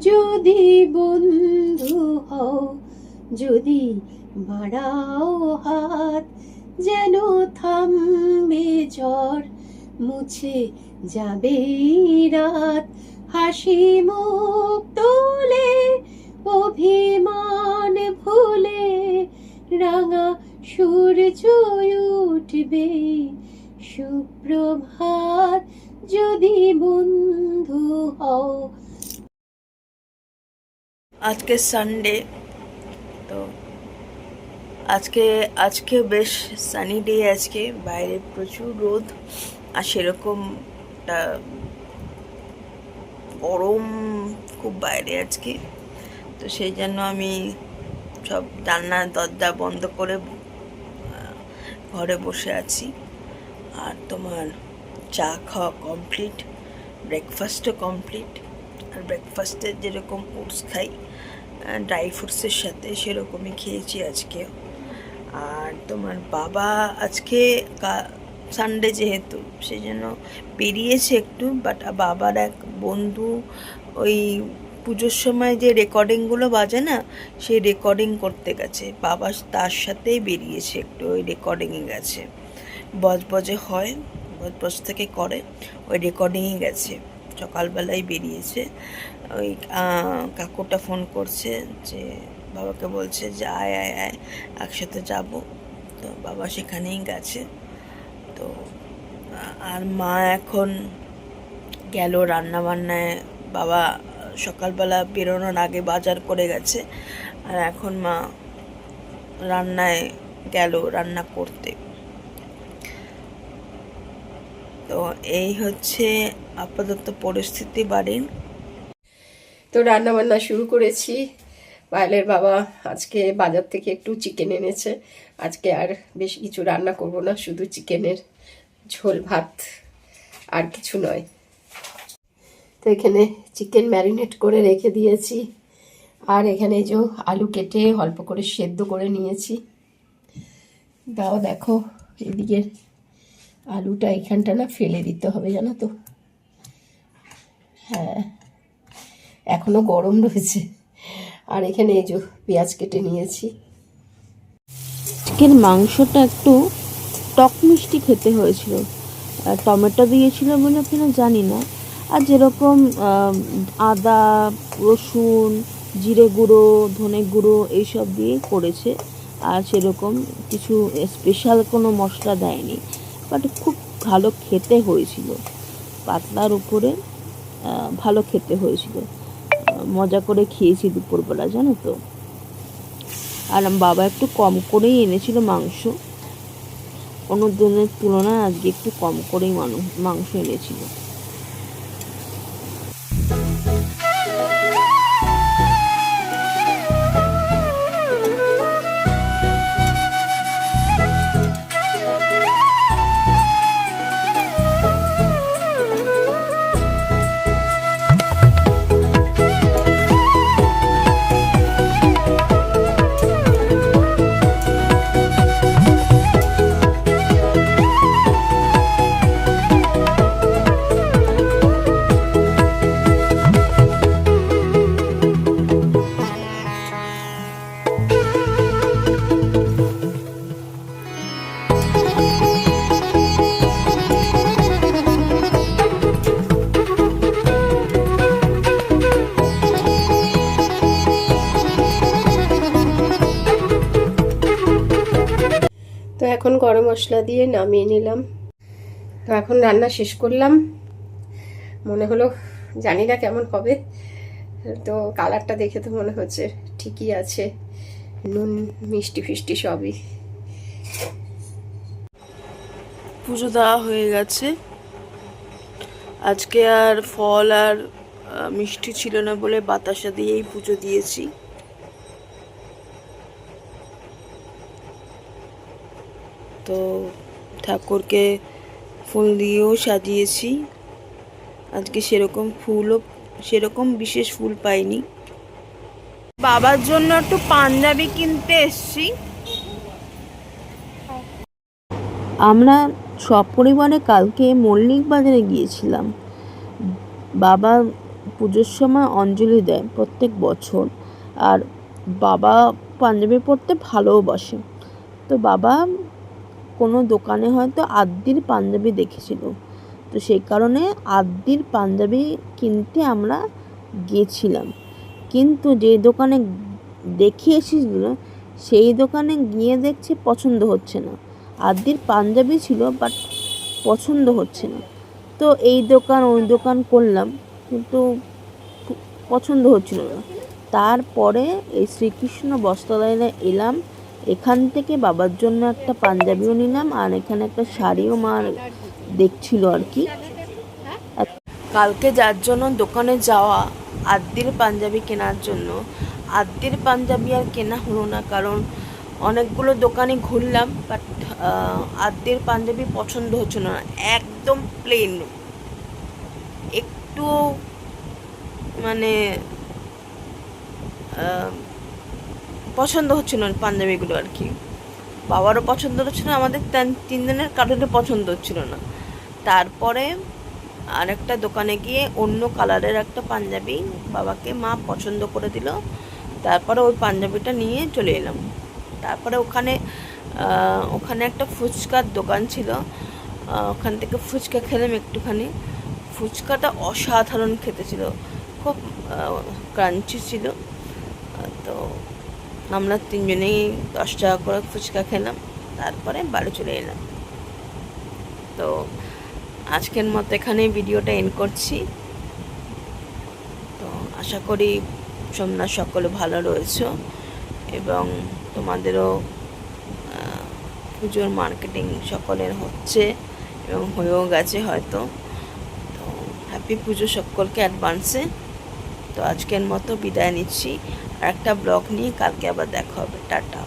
যদি বন্ধু হও, যদি বাড়াও হাত, যেন থামবে ঝড়, মুছে যাবে রাত। হাসি মুখ তোলে, অভিমান ভুলে, রাঙা সূর্য উঠবে সুপ্রভাত। যদি বন্ধু হও আজকে সানডে তো আজকে আজকে বেশ সানি ডে আজকে, বাইরে প্রচুর রোদ, আর সেরকমটা গরম খুব বাইরে আজকে, তো সেই জন্য আমি সব জানলা, দরজা বন্ধ করে ঘরে বসে আছি। আর তোমার চা খাওয়া কমপ্লিট ব্রেকফাস্টও কমপ্লিট আর ব্রেকফাস্টে যেরকম ওটস খাই ড্রাই ফ্রুটসের সাথে সেরকমই খেয়েছি আজকে। আর তোমার বাবা আজকে সানডে যেহেতু সেই জন্য বেরিয়েছে একটু বাট বাবার এক বন্ধু ওই পুজোর সময় যে রেকর্ডিংগুলো বাজে না, সেই রেকর্ডিং করতে গেছে। বাবা তার সাথেই বেরিয়েছে একটু, ওই রেকর্ডিংয়ে গেছে। বজবজে হয়, বজবজ থেকে করে, ওই রেকর্ডিংয়ে গেছে। সকালবেলায় বেরিয়েছে। ওই কাকুটা ফোন করছে যে, বাবাকে বলছে যে, আয় আয় আয়, একসাথে যাব। তো বাবা সেখানেই গেছে। তো, আর মা এখন গেল রান্না বান্নায় বাবা সকালবেলা বেরোনোর আগে বাজার করে গেছে। আর এখন মা রান্নায় গেল রান্না করতে। তো এই হচ্ছে আপাতত পরিস্থিতি বাড়ির। তো রান্না বান্না শুরু করেছি। পায়েলের বাবা আজকে বাজার থেকে একটু চিকেন এনেছে। আজকে আর বেশি কিছু রান্না করব না, শুধু চিকেনের ঝোল, ভাত আর কিছু নয়। তো এখানে চিকেন ম্যারিনেট করে রেখে দিয়েছি। আর এখানে যে আলু কেটে অল্প করে সেদ্ধ করে নিয়েছি। দাও দেখো এদিকে আলুটা এখানটা না ফেলে দিতে হবে, জানো তো। হ্যাঁ এখনও গরম রয়েছে। আর এখানে এই যে পেঁয়াজ কেটে নিয়েছি। চিকেন মাংসটা একটু টক মিষ্টি খেতে হয়েছিল। টমেটো দিয়েছিল বলে কিনা জানি না। আর যেরকম আদা, রসুন, জিরে গুঁড়ো, ধনে গুঁড়ো এইসব দিয়ে করেছে। আর সেরকম কিছু স্পেশাল কোনো মশলা দেয়নি। বাট খুব ভালো খেতে হয়েছিল। পাতলার উপরে ভালো খেতে হয়েছিল। মজা করে খেয়েছি দুপুরবেলা, জানো তো। আর বাবা একটু কম করেই এনেছিল মাংস। অন্য দিনের তুলনায় আজকে একটু কম করেই মানুষ মাংস এনেছিল। এখন গরম মশলা দিয়ে নামিয়ে নিলাম। তো এখন রান্না শেষ করলাম। মনে হলো জানি না কেমন হবে। তো কালারটা দেখে তো মনে হচ্ছে ঠিকই আছে। নুন, মিষ্টি ফিষ্টি সবই। পুজো দেওয়া হয়ে গেছে। আজকে আর ফল আর মিষ্টি ছিল না বলে বাতাসা দিয়েই পুজো দিয়েছি। তো ঠাকুরকে ফুল দিয়েও সাজিয়েছি। আজকে সেরকম ফুলও, সেরকম বিশেষ ফুল পাইনি। বাবার জন্য একটু পাঞ্জাবি কিনতে এসছি। আমরা সপরিবারে কালকে মল্লিক বাজারে গিয়েছিলাম। বাবা পুজোর সময় অঞ্জলি দেয় প্রত্যেক বছর। আর বাবা পাঞ্জাবি পরতে ভালোবাসে তো বাবা কোনো দোকানে হয়তো আদ্যির পাঞ্জাবি দেখেছিল। তো সেই কারণে আদ্যির পাঞ্জাবি কিনতে আমরা গিয়েছিলাম কিন্তু যে দোকানে দেখে এসেছিল, সেই দোকানে গিয়ে দেখছি পছন্দ হচ্ছে না। আদ্যির পাঞ্জাবি ছিল, বাট পছন্দ হচ্ছে না। তো এই দোকান, ওই দোকান করলাম, কিন্তু পছন্দ হচ্ছিল না। তারপরে এই শ্রীকৃষ্ণ বস্ত্রালয়ে এলাম। এখান থেকে বাবার জন্য একটা পাঞ্জাবিও নিলাম, আর এখানে একটা শাড়িও মা দেখছিল আর কি। কালকে যার জন্য দোকানে যাওয়া আদ্যির পাঞ্জাবি কেনার জন্য আদ্যির পাঞ্জাবি আর কেনা হলো না, কারণ অনেকগুলো দোকানে ঘুরলাম বাট আদ্যির পাঞ্জাবি পছন্দ হচ্ছিল না, একদম প্লেন একটু মানে পছন্দ হচ্ছিল না পাঞ্জাবিগুলো আর কি। বাবারও পছন্দ হচ্ছিল আমাদের তিন- তিনজনের কারোরই পছন্দ হচ্ছিল না। তারপরে আরেকটা দোকানে গিয়ে অন্য কালারের একটা পাঞ্জাবি বাবাকে মা পছন্দ করে দিল। তারপরে ওই পাঞ্জাবিটা নিয়ে চলে এলাম। তারপরে ওখানে ওখানে একটা ফুচকার দোকান ছিল। ওখান থেকে ফুচকা খেলাম একটুখানি। ফুচকাটা অসাধারণ খেতে ছিল। খুব ক্রাঞ্চি ছিল। তো আমরা তিনজনেই দশ টাকা করে ফুচকা খেলাম, তারপরে বাড়ি চলে এলাম। তো আজকের মতো এখানে ভিডিওটা এন্ড করছি। তো আশা করি তোমরা সকলে ভালো রয়েছো এবং তোমাদেরও পুজোর মার্কেটিং সকলের হচ্ছে এবং হয়েও গেছে হয়তো। তো হ্যাপি পুজো সকলকে অ্যাডভান্সে তো আজকের মতো বিদায় নিচ্ছি। আর একটা ব্লগ নিয়ে কালকে আবার দেখা হবে। টাটা।